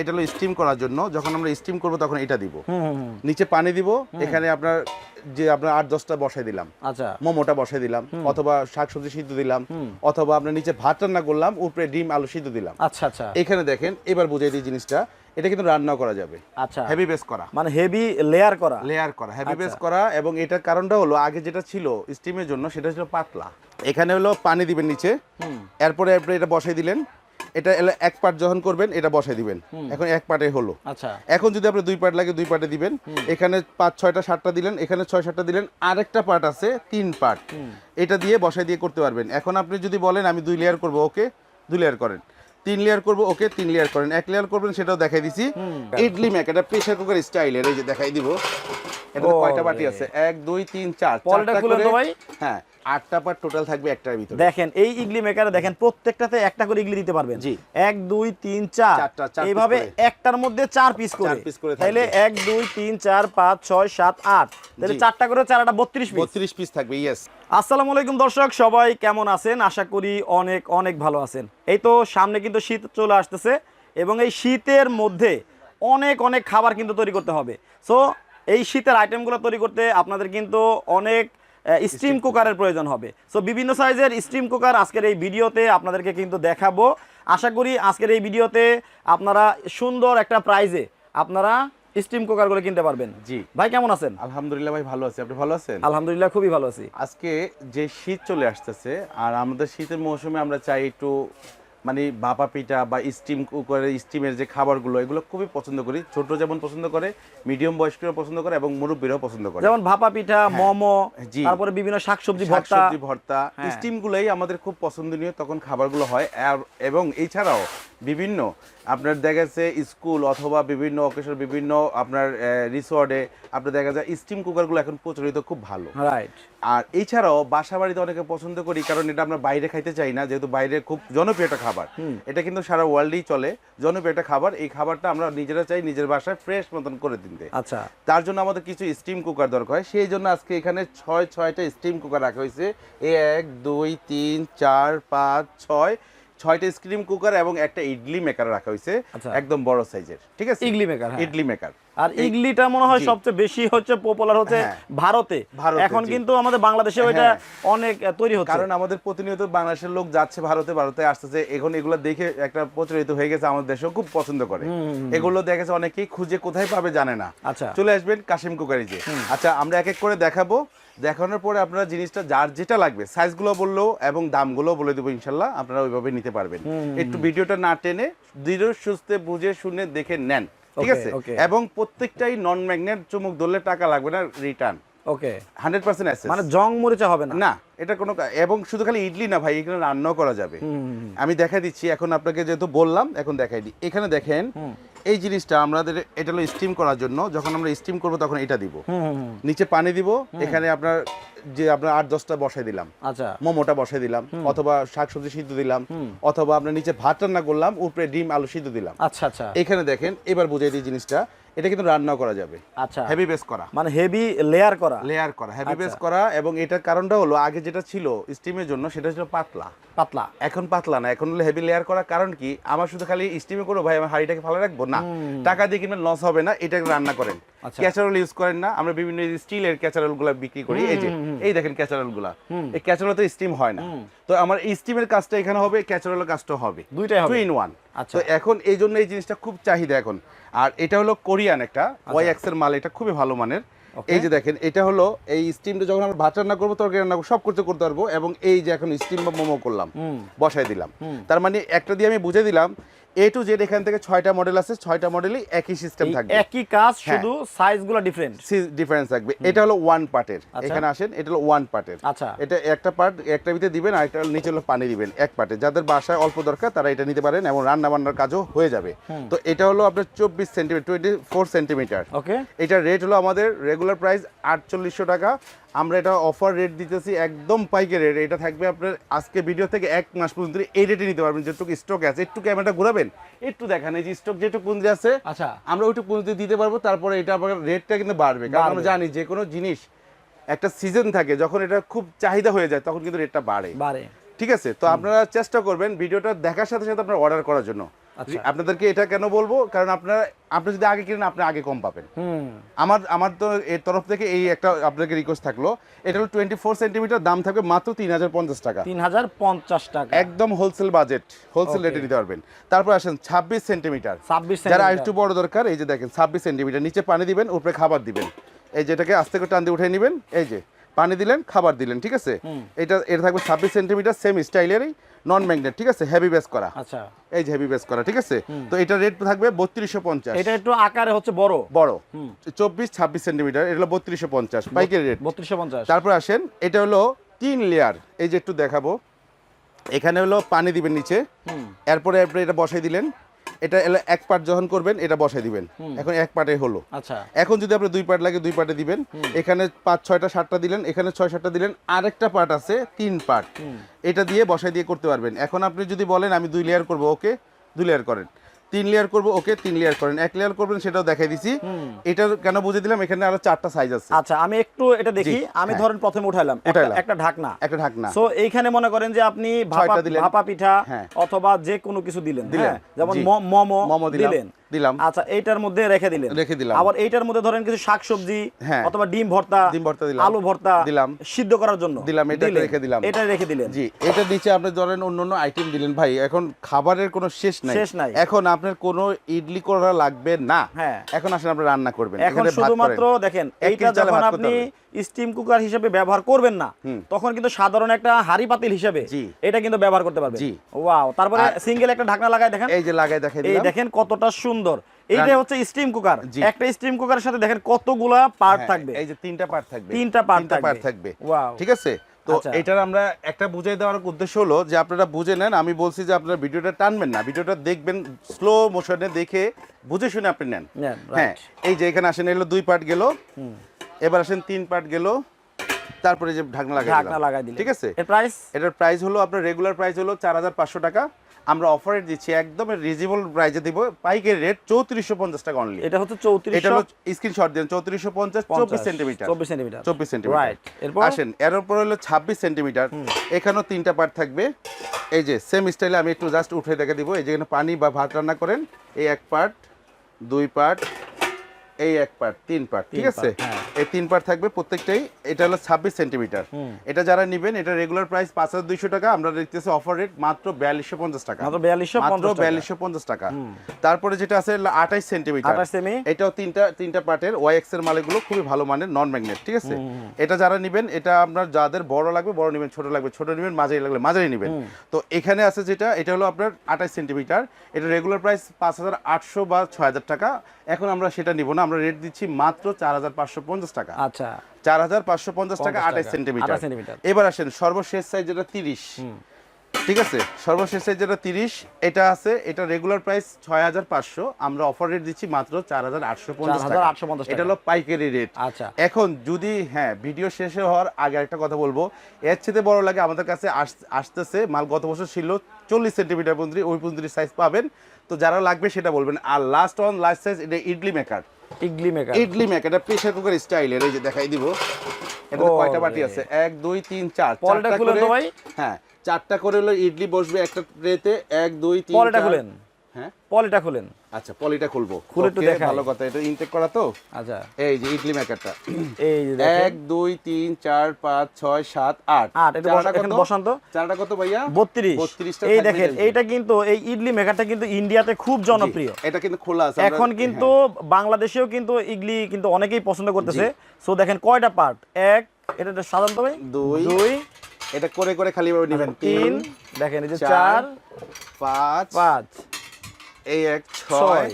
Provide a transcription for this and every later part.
এটা হলো স্টিম করার জন্য। যখন আমরা স্টিম করব তখন এটা দিব। নিচে পানি দিব। এখানে আপনার যে আপনার আট দশটা বসাই দিলাম। আচ্ছা। মোমোটা বসাই দিলাম। অথবা শাকসবজি সিদ্ধ দিলাম। অথবা আপনার নিচে ভাত রান্না করলাম উপরে ডিম আলু সিদ্ধ দিলাম। আচ্ছা আচ্ছা। এখানে দেখেন এবার বুঝাই দিই জিনিসটা এটা কিন্তু রান্না করা যাবে। আচ্ছা। হেভি বেস করা। মানে হেভি লেয়ার করা। লেয়ার করা হেভি বেস আচ্ছা। করা এবং এটার কারণটা হলো আগে যেটা ছিল স্টিমের জন্য সেটা ছিল পাতলা। এখানে হলো পানি দিবেন নিচে। এরপরে এরপরে এটা বসাই দিলেন। এটা এক পার্ট যখন করবেন এটা বসাই দিবেন। এখন এক পার্টে হলো। আচ্ছা। এখন যদি আপনি দুই পার্ট লাগে দুই পার্টে দিবেন। এখানে পাঁচ ছয়টা সাতটা দিলেন এখানে ছয় সাতটা দিলেন আরেকটা পার্ট আছে তিন পার্ট এটা দিয়ে বসাই দিয়ে করতে পারবেন। এখন আপনি যদি বলেন আমি দুই লেয়ার করব ওকে? দুই লেয়ার করেন। তিন লেয়ার করব ওকে? তিন লেয়ার করেন। এক লেয়ার করবেন সেটাও দেখাই দিছি। ইডলি ম্যাক এটা প্রেসার কুকার স্টাইলের এই যে দেখাই দিব। এটা কয়টা বাটি আছে? এক দুই তিন চার চারটা করে ভাই। হ্যাঁ। আটটা পার্ট টোটাল থাকবে একটার ভিতরে। দেখেন এই ইগলি মেকারে দেখেন প্রত্যেকটাতে একটা করে ইগলি দিতে পারবেন। জি। এক দুই তিন চার। এইভাবে একটার মধ্যে চার পিস করে। piece করে তাহলে এক দুই তিন চার পাঁচ ছয় সাত আট। তাহলে চারটা করে চারটা বত্রিশ পিস বত্রিশ পিস থাকবে ইয়েস আসসালামু আলাইকুম দর্শক সবাই কেমন আছেন? আশা করি অনেক অনেক ভালো আছেন। এই তো সামনে কিন্তু শীত চলে আসতেছে এবং এই শীতের মধ্যে অনেক অনেক খাবার কিন্তু তৈরি করতে হবে। সো এই শীতের আইটেমগুলো তৈরি করতে আপনাদের কিন্তু অনেক স্টিম কুকারের প্রয়োজন হবে। সো বিভিন্ন সাইজের স্টিম কুকার আজকের এই ভিডিওতে আপনাদেরকে কিন্তু দেখাবো। আশা করি আজকের এই ভিডিওতে আপনারা সুন্দর একটা প্রাইজে আপনারা স্টিম কুকারগুলো কিনতে পারবেন। জি। ভাই কেমন আছেন? আলহামদুলিল্লাহ ভাই ভালো আছি। আপনি ভালো আছেন? আলহামদুলিল্লাহ খুবই ভালো আছি। আজকে যে শীত চলে আসতেছে আর আমাদের শীতের মৌসুমে আমরা চাই একটু মানে ভাপা পিঠা বা স্টিম কুকারের স্টিমের যে খাবারগুলো এগুলো খুবই পছন্দ করি। ছোট যেমন পছন্দ করে মিডিয়াম বয়স্করাও পছন্দ করে এবং মুরব্বীরাও পছন্দ করে। যেমন ভাপা পিঠা মোমো জি। তারপরে বিভিন্ন শাকসবজি ভর্তা। শাকসবজি ভর্তা। স্টিমগুলোই স্টিম গুলোই আমাদের খুব পছন্দনীয় তখন খাবারগুলো হয়। আর- এবং এছাড়াও বিভিন্ন আপনার দেখা যাচ্ছে স্কুল অথবা বিভিন্ন অকেশন বিভিন্ন আপনার রিসোর্টে আপনার দেখা যায় স্টিম কুকারগুলো এখন প্রচলিত খুব ভালো। রাইট আর এছাড়াও বাসা বাড়িতে অনেকে পছন্দ করি কারণ এটা আমরা বাইরে খাইতে চাই না যেহেতু বাইরে খুব জনপ্রিয় একটা খাবার। এটা কিন্তু সারা ওয়ার্ল্ডেই চলে জনপ্রিয় একটা খাবার। এই খাবারটা আমরা নিজেরা চাই নিজের বাসায় ফ্রেশ মতন করে দিতে। আচ্ছা। তার জন্য আমাদের কিছু স্টিম কুকার দরকার হয়। সেই জন্য আজকে এখানে ছয় ছয়টা স্টিম কুকার রাখা হয়েছে। এক দুই তিন চার পাঁচ ছয় ছয়টা স্ক্রিম কুকার এবং একটা ইডলি মেকার রাখা হয়েছে আচ্ছা। একদম বড় সাইজের ঠিক আছে ইডলি মেকার হ্যাঁ। ইডলি মেকার আর ইডলিটা মনে হয় সবচেয়ে বেশি হচ্ছে পপুলার হচ্ছে হ্যাঁ। ভারতে। এখন কিন্তু আমাদের বাংলাদেশে ওইটা হ্যাঁ। অনেক তৈরি হচ্ছে। কারণ আমাদের প্রতিনিয়ত বাংলাদেশের লোক যাচ্ছে ভারতে ভারতে আসতেছে। এখন এগুলো দেখে একটা প্রচলিত হয়ে গেছে আমাদের দেশেও খুব পছন্দ করে। এগুলো দেখা গেছে অনেকেই খুঁজে কোথায় পাবে জানে না। আচ্ছা। চলে আসবেন কাশিম কুকারিজে আচ্ছা আমরা এক এক করে দেখাবো। দেখানোর পরে আপনারা জিনিসটা যার যেটা লাগবে সাইজগুলো বললেও এবং দামগুলো বলে দেবো ইনশাল্লাহ। আপনারা ওইভাবে নিতে পারবেন। একটু ভিডিওটা না টেনে দৃঢ় সুস্থে বুঝে শুনে দেখে নেন। ঠিক আছে? এবং প্রত্যেকটাই নন ম্যাগনেট চুমুক ধরলে টাকা লাগবে না রিটার্ন ওকে হান্ড্রেড পার্সেন্ট মানে জং মরিচা হবে না? না এটা কোনো এবং শুধু খালি ইডলি না ভাই এখানে রান্নাও করা যাবে। আমি দেখা দিচ্ছি এখন আপনাকে যেহেতু বললাম এখন দেখাই দিই এখানে দেখেন এই জিনিসটা আমাদের এটা হলো স্টিম করার জন্য যখন আমরা স্টিম করব তখন এটা দিব। নিচে পানি দিব এখানে আপনার যে আপনার আট দশটা বসাই দিলাম। আচ্ছা। মোমোটা বসাই দিলাম অথবা শাকসবজি সিদ্ধ দিলাম অথবা আপনার নিচে ভাত রান্না করলাম উপরে ডিম আলু সিদ্ধ দিলাম। আচ্ছা আচ্ছা। এখানে দেখেন এবার বুঝাই দিই জিনিসটা। এটা কিন্তু রান্না করা যাবে। আচ্ছা। হেভি বেস করা। মানে হেভি লেয়ার করা। লেয়ার করা হেভি বেস আচ্ছা। করা এবং এটার কারণটা হলো আগে যেটা ছিল স্টিমের জন্য সেটা ছিল পাতলা। পাতলা। এখন পাতলা না এখন হলো হেভি লেয়ার করা কারণ কি? আমার শুধু খালি স্টিমে করো ভাই আমার হাড়িটাকে ভালো রাখব? না। টাকা দিয়ে কিনবেন লস হবে না এটা রান্না করেন। ক্যাচারোল ইউজ করেন না আমরা বিভিন্ন স্টিলের ক্যাচারোলগুলা বিক্রি করি এই যে এই দেখেন ক্যাচারোলগুলা। এই ক্যাচারোল তো স্টিম হয় না। তো আমার স্টিমের কাজটা এখানে হবে ক্যাচারোলের কাজটা হবে। দুইটাই হবে। টু ইন ওয়ান আচ্ছা। তো এখন এই জন্য এই জিনিসটা খুব চাহিদা এখন। আর এটা হলো কোরিয়ান একটা আচ্ছা। ওয়াই এক্সের মাল এটা খুবই ভালো মানের। এই যে দেখেন এটা হলো এই স্টিমটা যখন আমরা ভাত রান্না করব তরকারি রান্না করব সব করতে করতে পারব। এবং এই যে এখন স্টিম বা মোমো করলাম বসাই দিলাম। তার মানে একটা দিয়ে আমি বুঝে দিলাম এ টু জেড এখান থেকে ছয়টা মডেল আছে ছয়টা মডেলই একই সিস্টেম থাকবে। একই কাজ হ্যাঁ। শুধু সাইজগুলো ডিফারেন্ট ডিফারেন্স থাকবে। এটা হলো ওয়ান পার্টের আচ্ছা। এখানে আসেন এটা হলো ওয়ান পার্টের আচ্ছা। এটা একটা পার্ট একটা ভিতরে দিবেন আর একটা নিচে হলো পানি দিবেন এক পার্টে যাদের বাসায় অল্প দরকার তারা এটা নিতে পারেন এবং রান্না বান্নার কাজও হয়ে যাবে। তো এটা হলো আপনার চব্বিশ centimetre twenty four centimetre okay এটার রেট হলো আমাদের রেগুলার প্রাইস আটচল্লিশশো টাকা আমরা এটা অফার রেট দিতেছি একদম পাইকারি রেট এটা থাকবে আপনার আজকে ভিডিও থেকে এক মাস পর্যন্ত এই রেটে নিতে পারবেন যেটুকু স্টক আছে। একটু ক্যামেরাটা ঘোরাবেন একটু দেখান। এই যে স্টক যেটুকু পুঁজি আছে আচ্ছা। আমরা ওইটুকু পুঁজিতে দিতে পারব তারপরে এটা আবার রেটটা কিন্তু বাড়বে। কারণ আমরা জানি যে কোনো জিনিস একটা সিজন থাকে যখন এটা খুব চাহিদা হয়ে যায় তখন কিন্তু রেটটা বাড়ে। বাড়ে। ঠিক আছে? তো আপনারা চেষ্টা করবেন ভিডিওটা দেখার সাথে সাথে আপনারা অর্ডার করার জন্য। আপনাদেরকে এটা কেন বলব? কারণ আপনারা আপনি যদি আগে কিনেন আপনি আগে কম পাবেন। হুম। আমার আমার তো এর তরফ থেকে এই একটা আপনাকে রিকোয়েস্ট থাকল। এটা হলো টোয়েন্টি ফোর সেন্টিমিটার দাম থাকবে মাত্র তিন হাজার পঞ্চাশ টাকা। তিন হাজার পঞ্চাশ টাকা। একদম হোলসেল বাজেট হোলসেল রেটে নিতে পারবেন। তারপর আসেন ছাব্বিশ সেন্টিমিটার ছাব্বিশ যারা একটু বড় দরকার এই যে দেখেন ছাব্বিশ সেন্টিমিটার নিচে পানি দিবেন উপরে খাবার দিবেন। এই যেটাকে আস্তে করে টান দিয়ে উঠে নেবেন এই যে। পানি দিলেন খাবার দিলেন ঠিক আছে? এটা এটা থাকবে ছাব্বিশ সেন্টিমিটার সেম স্টাইলেরই নন ম্যাগনেট ঠিক আছে? হেভি বেস করা। আচ্ছা। এই যে হেভি বেস করা ঠিক আছে? তো এটা রেট থাকবে বত্রিশশো পঞ্চাশ। এটা একটু আকারে হচ্ছে বড়। বড়। চব্বিশ ছাব্বিশ সেন্টিমিটার এটা হলো বত্রিশশো পঞ্চাশ পাইকারি রেট বত্রিশশো পঞ্চাশ। তারপর আসেন এটা হলো তিন লেয়ার এই যে একটু দেখাবো। এখানে হলো পানি দিবেন নিচে। এরপরে এরপরে এটা বসাই দিলেন। এটা এক পার্ট যখন করবেন এটা বসাই দিবেন। এখন এক পার্টে হলো। আচ্ছা। এখন যদি আপনি দুই পার্ট লাগে দুই পার্টে দিবেন। এখানে পাঁচ ছয়টা সাতটা দিলেন এখানে ছয় সাতটা দিলেন আরেকটা পার্ট আছে তিন পার্ট এটা দিয়ে বসাই দিয়ে করতে পারবেন। এখন আপনি যদি বলেন আমি দুই লেয়ার করব ওকে? দুই লেয়ার করেন। তিন লেয়ার করব ওকে তিন লেয়ার করেন। এক লেয়ার করবেন সেটাও দেখাই দিছি। এটা কেন বুঝে দিলাম এখানে আরও চারটা সাইজ আছে। আচ্ছা আমি একটু এটা দেখি। আমি হ্যাঁ। ধরেন প্রথমে উঠাইলাম। একটা- ঢাকনা। একটা ঢাকনা। তো এইখানে মনে করেন যে আপনি ভাপা দিলেন। ভাপা পিঠা হ্যাঁ। অথবা যে কোনো কিছু দিলেন দিলেন, হ্যাঁ? যেমন। ম- মোমো মোমো দিলেন। দিলাম। আচ্ছা এইটার মধ্যে রেখে দিলেন রেখে দিলাম। আবার এইটার মধ্যে ধরেন কিছু শাকসবজি হ্যাঁ। অথবা ডিম ভর্তা ডিম ভর্তা দিলাম। আলু ভর্তা দিলাম। সিদ্ধ করার জন্য দিলাম, এটা রেখে দিলাম। এটা রেখে দিলেন জি এটা নিচে আপনি ধরেন অন্য অন্য আইটেম দিলেন ভাই এখন খাবারের কোনো শেষ নাই শেষ নাই। এখন আপনার কোনো ইডলি করা লাগবে না হ্যাঁ। এখন আসলে আপনি রান্না করবেন এখন শুধুমাত্র দেখেন এইটা যখন আপনি স্টিম কুকার হিসেবে ব্যবহার করবেন না তখন কিন্তু সাধারণ একটা হাড়ি পাতিল হিসেবে জি। এটা কিন্তু ব্যবহার করতে পারবেন। ওয়াও তারপরে সিঙ্গেল একটা ঢাকনা লাগাই দেখেন এই যে লাগাই দেখাই এই দেখেন কতটা সুন্দর এইটা হচ্ছে স্টিম কুকার একটা স্টিম কুকারের সাথে দেখেন কতগুলা পার্ট হ্যাঁ, থাকবে। এই যে তিনটা পার্ট থাকবে। তিনটা তিনটা থাকবে। ঠিক আছে? তো আচ্ছা। এটার আমরা একটা বুঝাই দেওয়ার উদ্দেশ্য হলো যে আপনারা বুঝে নেন আমি বলছি যে আপনারা ভিডিওটা টানবেন না ভিডিওটা দেখবেন স্লো মোশনে দেখে বুঝে শুনে আপনি নেন। নেন, হ্যাঁ এই যে এখানে আসেন এলো দুই পার্ট গেল। এবার আসেন তিন পার্ট গেল। তারপরে যে ঢাকনা লাগাই ঢাকনা লাগাই দিলেন। ঠিক আছে? এর প্রাইস এটার প্রাইস হলো আপনার রেগুলার প্রাইস হলো চার হাজার পাঁচশো টাকা। আমরা অফারে দিচ্ছি একদম রিজনেবল প্রাইসে দিব। পাইকের রেট চৌত্রিশশো পঞ্চাশ টাকা অনলি এটা হচ্ছে চৌত্রিশ এটা হলো স্ক্রিনশট দেন চৌত্রিশশো পঞ্চাশ চব্বিশ সেন্টিমিটার চব্বিশ সেন্টিমিটার চব্বিশ সেন্টিমিটার রাইট এরপর? আসেন এর উপর হলো ছাব্বিশ সেন্টিমিটার এখানেও তিনটা পার্ট থাকবে। এই যে সেম স্টাইলে আমি একটু জাস্ট উঠে দেখে দিব। এই যেখানে পানি বা ভাত রান্না করেন এই এক পার্ট দুই পার্ট এই এক পার্ট তিন পার্ট ঠিক আছে? হ্যাঁ। এই তিন পার্ট থাকবে প্রত্যেকটাই এটা হলো ছাব্বিশ সেন্টিমিটার এটা যারা নেবেন এটা রেগুলার প্রাইস পাঁচ হাজার দুইশো টাকা আমরা দেখতেছি অফার রেট মাত্র বিয়াল্লিশশো পঞ্চাশ টাকা। মাত্র 4250 মাত্র টাকা। বিয়াল্লিশশো পঞ্চাশ টাকা। তারপরে যেটা আছে আঠাইশ সেন্টিমিটার 28 সেমি। এটাও তিনটা তিনটা পার্টের ওয়াইএক্স এর মালগুলো খুবই ভালো মানের নন ম্যাগনেট ঠিক আছে? এটা যারা নেবেন এটা আপনার যাদের বড় লাগবে বড় নেবেন ছোট লাগবে ছোট নেবেন মাঝারি লাগলে মাঝারি নেবেন। তো এখানে আছে যেটা এটা হলো আপনার আঠাশ সেন্টিমিটার এটা রেগুলার প্রাইস পাঁচ হাজার আটশো বা ছয় হাজার টাকা। এখন আমরা সেটা নিব না আমরা রেট দিচ্ছি মাত্র চার হাজার পাঁচশো পঞ্চাশ টাকা। আচ্ছা। চার হাজার পাঁচশো পঞ্চাশ টাকা আঠাশ সেন্টিমিটার এবার আসেন সর্বশেষ সাইজ যেটা তিরিশ। ঠিক আছে? সর্বশেষ সাইজ যেটা তিরিশ এটা আছে এটা রেগুলার প্রাইস ছয় হাজার পাঁচশো। আমরা অফার রেট দিচ্ছি মাত্র চার হাজার আটশো পঞ্চাশ টাকা। 4,850 টাকা। এটা হলো পাইকারি রেট আচ্ছা। এখন যদি হ্যাঁ ভিডিও শেষে হওয়ার আগে একটা কথা বলব। এর চেয়ে বড় লাগে আমাদের কাছে আস- আসতেছে মাল গত বছর ছিল চল্লিশ সেন্টিমিটার পর্যন্ত ওই পর্যন্ত সাইজ পাবেন তো যারা লাগবে সেটা বলবেন। আর লাস্ট ওয়ান লাস্ট সাইজ এটা idli maker idli maker idli maker এটা প্রেসার কুকার স্টাইলের এই যে দেখাই দিব। এটা। কয়টা বাটি আছে? এক দুই তিন চার। পলটা চারটা করে ভাই। হ্যাঁ চারটা করে হলো ইডলি বসবে একটা ট্রেতে এক দুই তিন পরেটা খুলেন। হ্যাঁ? পলিটা খুলেন। আচ্ছা পলিটা খুলবো। খুলে একটু দেখাই। ভালো কথা এটা ইনটেক করা তো? আচ্ছা। এই যে ইডলি মেকারটা এই যে এক দুই তিন চার পাঁচ ছয় সাত আট। আট, এটা কত? বসান তো। চারটা কত ভাইয়া? বত্রিশ। 32 এই দেখেন এইটা কিন্তু এই ইডলি মেকারটা কিন্তু ইন্ডিয়াতে খুব জনপ্রিয়। এটা কিন্তু খোলা আছে এখন কিন্তু বাংলাদেশেও কিন্তু ইডলি কিন্তু অনেকেই পছন্দ করতেছে। সো দেখেন কয়টা পার্ট এক এটা সাধারণত ভাই? দুই, দুই। হ্যাঁ, এটা করে করে খালি ভাবে নেবেন। তিন। দেখেন এই যে চার পাঁচ পাঁচ। এই এক ছয়, ছয়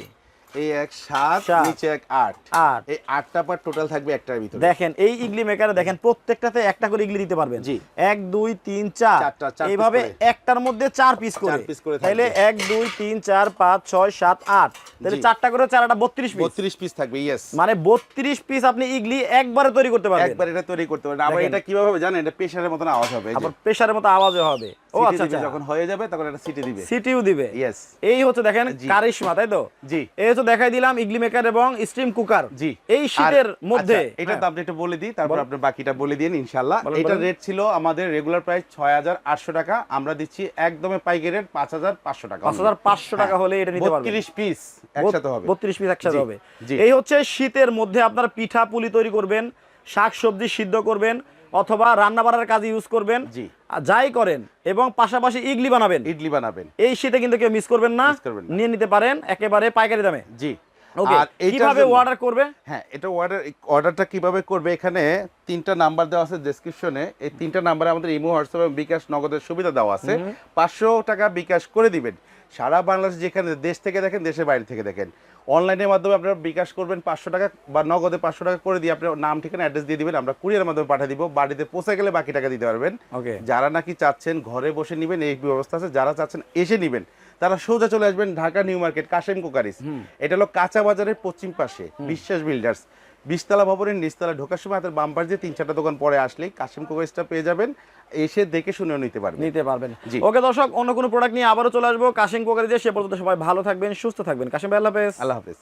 এই এক সাত সাত, নিচে এক আট। আট। এই আটটা পার টোটাল থাকবে একটার ভিতরে। দেখেন এই ইডলি মেকারে দেখেন প্রত্যেকটাতে একটা করে ইডলি দিতে পারবেন। জি। এক দুই তিন চার। চারটা, চার piece এইভাবে একটার মধ্যে চার পিস করে। piece করে থাকবে। তাহলে এক দুই তিন চার পাঁচ ছয় সাত আট। তাহলে চারটা করে চারটা বত্রিশ পিস বত্রিশ পিস থাকবে ইয়েস মানে বত্রিশ পিস আপনি ইডলি একবারে তৈরি করতে পারবেন। একবার এটা তৈরি করতে পারবেন। আবার এটা কীভাবে হবে জানেন? এটা প্রেসারের মতন আওয়াজ হবে আবার প্রেসারের মতো আওয়াজও হবে। ও আচ্ছা আচ্ছা। যখন হয়ে যাবে তখন এটা সিটি দিবে। সিটিও দিবে। ইয়েস এই হচ্ছে দেখেন। কারিশমা তাই তো? জি। এই হচ্ছে দেখাই দিলাম ইগলি মেকার এবং স্টিম কুকার জি। এই শীতের মধ্যে। আচ্ছা, এটার হ্যাঁ। একটু বলে দিই তারপর আপনি বাকিটা বলে দিন এটার বলেন। রেট ছিল আমাদের রেগুলার প্রাইস ছয় হাজার আটশো টাকা আমরা দিচ্ছি একদমে পাইকারি রেট পাঁচ হাজার পাঁচশো টাকা পাঁচ হাজার পাঁচশো টাকা হলে এটা নিতে পারবেন। বত্রিশ পিস একসাথে হবে। বত্রিশ পিস একসাথে হবে। এই হচ্ছে শীতের মধ্যে আপনার পিঠা পুলি তৈরি করবেন শাক সবজি সিদ্ধ করবেন অথবা রান্না বাড়ার কাজে ইউজ করবেন। জি। যাই করেন এবং পাশাপাশি ইডলি বানাবেন। ইডলি বানাবেন। এই শীতে কিন্তু কেউ মিস করবেন না। নিয়ে নিতে পারেন একেবারে পাইকারি দামে। জি। কীভাবে অর্ডার করবে? হ্যাঁ এটা অর্ডার অর্ডারটা কীভাবে করবে? এখানে তিনটা নাম্বার দেওয়া আছে ডেসক্রিপশনে এই তিনটা নাম্বারে আমাদের ইমো হোয়াটসঅ্যাপ এবং বিকাশ নগদের সুবিধা দেওয়া আছে। পাঁচশো টাকা বিকাশ করে দিবেন। সারা বাংলাদেশ যেখানে দেশ থেকে দেখেন দেশের বাইরে থেকে দেখেন। অনলাইনের মাধ্যমে আপনারা বিকাশ করবেন পাঁচশো টাকা বা নগদে পাঁচশো টাকা করে দিয়ে আপনার নাম ঠিকানা অ্যাড্রেস দিয়ে দিবেন। আমরা কুরিয়ার মাধ্যমে পাঠিয়ে দিব। বাড়িতে পৌঁছে গেলে বাকি টাকা দিতে পারবেন। ওকে। যারা নাকি চাচ্ছেন ঘরে বসে নেবেন এই ব্যবস্থা আছে। যারা চাচ্ছেন এসে নেবেন তারা সোজা চলে আসবেন Dhaka new market Kashem cookeries. এটা হলো কাঁচা বাজারের পশ্চিম পাশে বিশ্বাস বিল্ডার্স। বিশতলা ভবনের নিচতলা ঢোকার সময় হাতের বাম্পার দিয়ে তিন চারটা দোকান পরে আসলেই কাশিম কোকারিসটা পেয়ে যাবেন। এসে দেখে শুনেও নিতে পারবেন। নিতে পারবেন। জি। ওকে দর্শক অন্য কোনো প্রোডাক্ট নিয়ে আবারও চলে আসব। কাশিম কোকারি দিয়ে সে পর্যন্ত সবাই ভালো থাকবেন সুস্থ থাকবেন। কাশিম ভাই আল্লাহ হাফেজ। আল্লাহ হাফেজ।